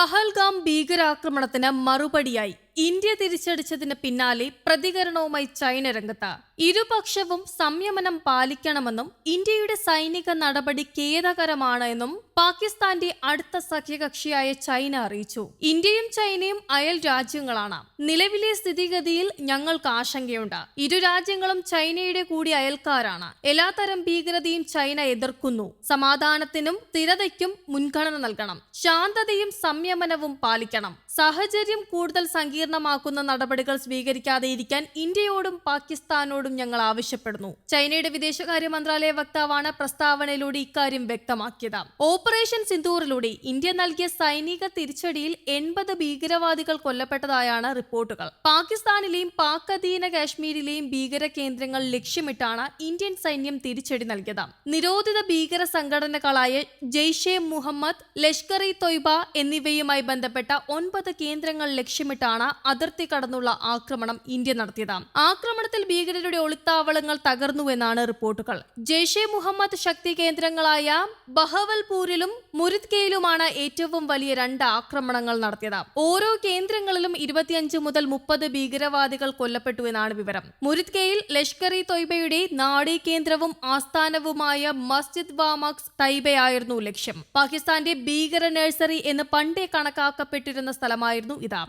പഹൽഗാം ഭീകരാക്രമണത്തിന് മറുപടിയായി. ഇന്ത്യ തിരിച്ചടിച്ചതിന് പിന്നാലെ പ്രതികരണവുമായി ചൈന രംഗത്ത്. ഇരുപക്ഷവും സംയമനം പാലിക്കണമെന്നും ഇന്ത്യയുടെ സൈനിക നടപടി ഖേദകരമാണ് എന്നും പാകിസ്ഥാന്റെ അടുത്ത സഖ്യകക്ഷിയായ ചൈന അറിയിച്ചു. ഇന്ത്യയും ചൈനയും അയൽ രാജ്യങ്ങളാണ്. നിലവിലെ സ്ഥിതിഗതിയിൽ ഞങ്ങൾക്ക് ആശങ്കയുണ്ട്. ഇരു രാജ്യങ്ങളും ചൈനയുടെ കൂടി അയൽക്കാരാണ്. എല്ലാത്തരം ഭീകരതയും ചൈന എതിർക്കുന്നു. സമാധാനത്തിനും സ്ഥിരതയ്ക്കും മുൻഗണന നൽകണം. ശാന്തതയും സംയമനവും പാലിക്കണം. സാഹചര്യം കൂടുതൽ സങ്കീർണമാക്കുന്ന നടപടികൾ സ്വീകരിക്കാതെ ഇരിക്കാൻ ഇന്ത്യയോടും പാകിസ്ഥാനോടും ഞങ്ങൾ ആവശ്യപ്പെടുന്നു. ചൈനയുടെ വിദേശകാര്യ മന്ത്രാലയ വക്താവാണ് പ്രസ്താവനയിലൂടെ ഇക്കാര്യം വ്യക്തമാക്കിയത്. ഓപ്പറേഷൻ സിന്ദൂറിലൂടെ ഇന്ത്യ നൽകിയ സൈനിക തിരിച്ചടിയിൽ എൺപത് ഭീകരവാദികൾ കൊല്ലപ്പെട്ടതായാണ് റിപ്പോർട്ടുകൾ. പാകിസ്ഥാനിലെയും പാക് അധീന കാശ്മീരിലെയും ഭീകര കേന്ദ്രങ്ങൾ ലക്ഷ്യമിട്ടാണ് ഇന്ത്യൻ സൈന്യം തിരിച്ചടി നൽകിയത്. നിരോധിത ഭീകര സംഘടനകളായ ജെയ്ഷെ മുഹമ്മദ് ലഷ്കർ ഇ തൊയ്ബ എന്നിവയുമായി ബന്ധപ്പെട്ട ഒൻപത് കേന്ദ്രങ്ങൾ ലക്ഷ്യമിട്ടാണ് അതിർത്തി കടന്നുള്ള ആക്രമണം ഇന്ത്യ നടത്തിയത്. ആക്രമണത്തിൽ ഭീകരരുടെ ഒളിത്താവളങ്ങൾ തകർന്നുവെന്നാണ് റിപ്പോർട്ടുകൾ. ജെയ്ഷെ മുഹമ്മദ് ശക്തി കേന്ദ്രങ്ങളായ ബഹവൽപൂരിലും മുരിദ്കയിലുമാണ് ഏറ്റവും വലിയ രണ്ട് ആക്രമണങ്ങൾ നടത്തിയത്. ഓരോ കേന്ദ്രങ്ങളിലും ഇരുപത്തിയഞ്ച് മുതൽ മുപ്പത് ഭീകരവാദികൾ കൊല്ലപ്പെട്ടുവെന്നാണ് വിവരം. മുരിദ്കയിൽ ലഷ്കർ ഇ തൊയ്ബയുടെ നാഡീ കേന്ദ്രവും ആസ്ഥാനവുമായ മസ്ജിദ് വാമക്സ് തൈബയായിരുന്നു ലക്ഷ്യം. പാകിസ്ഥാന്റെ ഭീകര നഴ്സറി എന്ന് പണ്ടേ കണക്കാക്കപ്പെട്ടിരുന്ന സ്ഥലമായിരുന്നു ഇത്.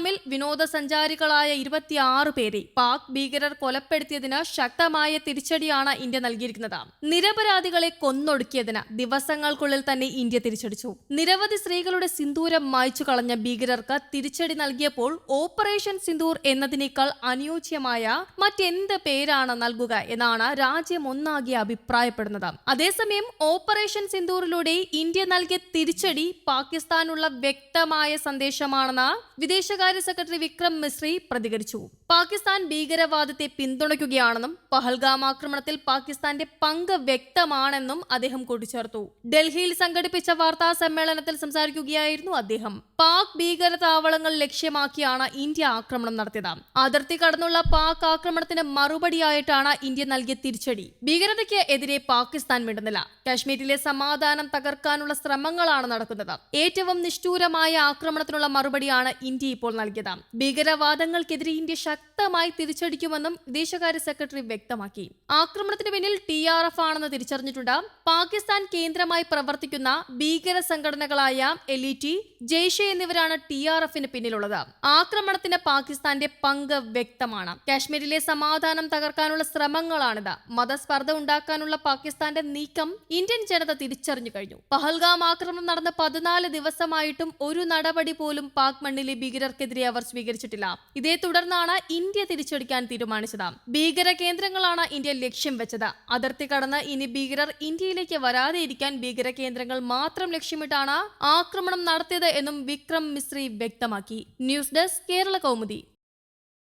പഹൽഗാമിൽ വിനോദസഞ്ചാരികളായ ഇരുപത്തിയാറ് പേരെ പാക് ഭീകരർ കൊലപ്പെടുത്തിയതിന് ശക്തമായ തിരിച്ചടിയാണ് ഇന്ത്യ നൽകിയിരിക്കുന്നത്. നിരപരാധികളെ കൊന്നൊടുക്കിയതിന് ദിവസങ്ങൾക്കുള്ളിൽ തന്നെ ഇന്ത്യ തിരിച്ചടിച്ചു. നിരവധി സ്ത്രീകളുടെ സിന്ദൂരം മായ്ച്ചു കളഞ്ഞ ഭീകരർക്ക് തിരിച്ചടി നൽകിയപ്പോൾ ഓപ്പറേഷൻ സിന്ദൂർ എന്നതിനേക്കാൾ അനുയോജ്യമായ മറ്റെന്ത് പേരാണ് നൽകുക എന്നാണ് രാജ്യം ഒന്നാകെ അഭിപ്രായപ്പെടുന്നത്. അതേസമയം ഓപ്പറേഷൻ സിന്ദൂറിലൂടെ ഇന്ത്യ നൽകിയ തിരിച്ചടി പാകിസ്ഥാനുള്ള വ്യക്തമായ സന്ദേശമാണെന്ന് വിദേശകാര്യ സെക്രട്ടറി വിക്രം മിശ്രി പ്രതികരിച്ചു. പാകിസ്ഥാൻ ഭീകരവാദത്തെ പിന്തുണയ്ക്കുകയാണെന്നും പഹൽഗാം ആക്രമണത്തിൽ പാകിസ്ഥാന്റെ പങ്ക് വ്യക്തമാണെന്നും അദ്ദേഹം കൂട്ടിച്ചേർത്തു. ഡൽഹിയിൽ സംഘടിപ്പിച്ച വാർത്താ സമ്മേളനത്തിൽ സംസാരിക്കുകയായിരുന്നു അദ്ദേഹം. പാക് ഭീകര താവളങ്ങൾ ലക്ഷ്യമാക്കിയാണ് ഇന്ത്യ ആക്രമണം നടത്തിയത്. അതിർത്തി കടന്നുള്ള പാക് ആക്രമണത്തിന് മറുപടിയായിട്ടാണ് ഇന്ത്യ നൽകിയ തിരിച്ചടി. ഭീകരതയ്ക്ക് എതിരെ പാകിസ്ഥാൻ മിണ്ടുന്നില്ല. കാശ്മീരിലെ സമാധാനം തകർക്കാനുള്ള ശ്രമങ്ങളാണ് നടക്കുന്നത്. ഏറ്റവും നിഷ്ഠൂരമായ ആക്രമണത്തിനുള്ള മറുപടിയാണ് ഇന്ത്യ ഇപ്പോൾ നൽകിയത്. ഭീകരവാദങ്ങൾക്കെതിരെ ഇന്ത്യ ശക്തമായി തിരിച്ചടിക്കുമെന്നും വിദേശകാര്യ സെക്രട്ടറി വ്യക്തമാക്കി. ആക്രമണത്തിന് പിന്നിൽ ടി ആർ എഫ് ആണെന്ന് തിരിച്ചറിഞ്ഞിട്ടുണ്ട്. പാകിസ്ഥാൻ കേന്ദ്രമായി പ്രവർത്തിക്കുന്ന ഭീകര സംഘടനകളായ എലിറ്റി ജെയ്ഷെ എന്നിവരാണ് ടി ആർ എഫിന് പിന്നിലുള്ളത്. ആക്രമണത്തിന് പാകിസ്ഥാന്റെ പങ്ക് വ്യക്തമാണ്. കാശ്മീരിലെ സമാധാനം തകർക്കാനുള്ള ശ്രമങ്ങളാണിത്. മതസ്പർദ്ധ ഉണ്ടാക്കാനുള്ള പാകിസ്ഥാന്റെ നീക്കം ഇന്ത്യൻ ജനത തിരിച്ചറിഞ്ഞു കഴിഞ്ഞു. പഹൽഗാം ആക്രമണം നടന്ന പതിനാല് ദിവസമായിട്ടും ഒരു നടപടി പോലും പാക് മണ്ണിലെ ഭീകരർക്കെതിരെ അവർ സ്വീകരിച്ചിട്ടില്ല. ഇതേ തുടർന്നാണ് ഇന്ത്യ തിരിച്ചടിക്കാൻ തീരുമാനിച്ചത്. ഭീകര കേന്ദ്രങ്ങളാണ് ഇന്ത്യ ലക്ഷ്യം വെച്ചത്. അതിർത്തി കടന്ന് ഇനി ഭീകരർ ഇന്ത്യയിലേക്ക് വരാതെ ഇരിക്കാൻ ഭീകര കേന്ദ്രങ്ങൾ മാത്രം ലക്ഷ്യമിട്ടാണ് ആക്രമണം നടത്തിയത് എന്നും വിക്രം മിശ്രി വ്യക്തമാക്കി. News desk Kerala Kaumudi.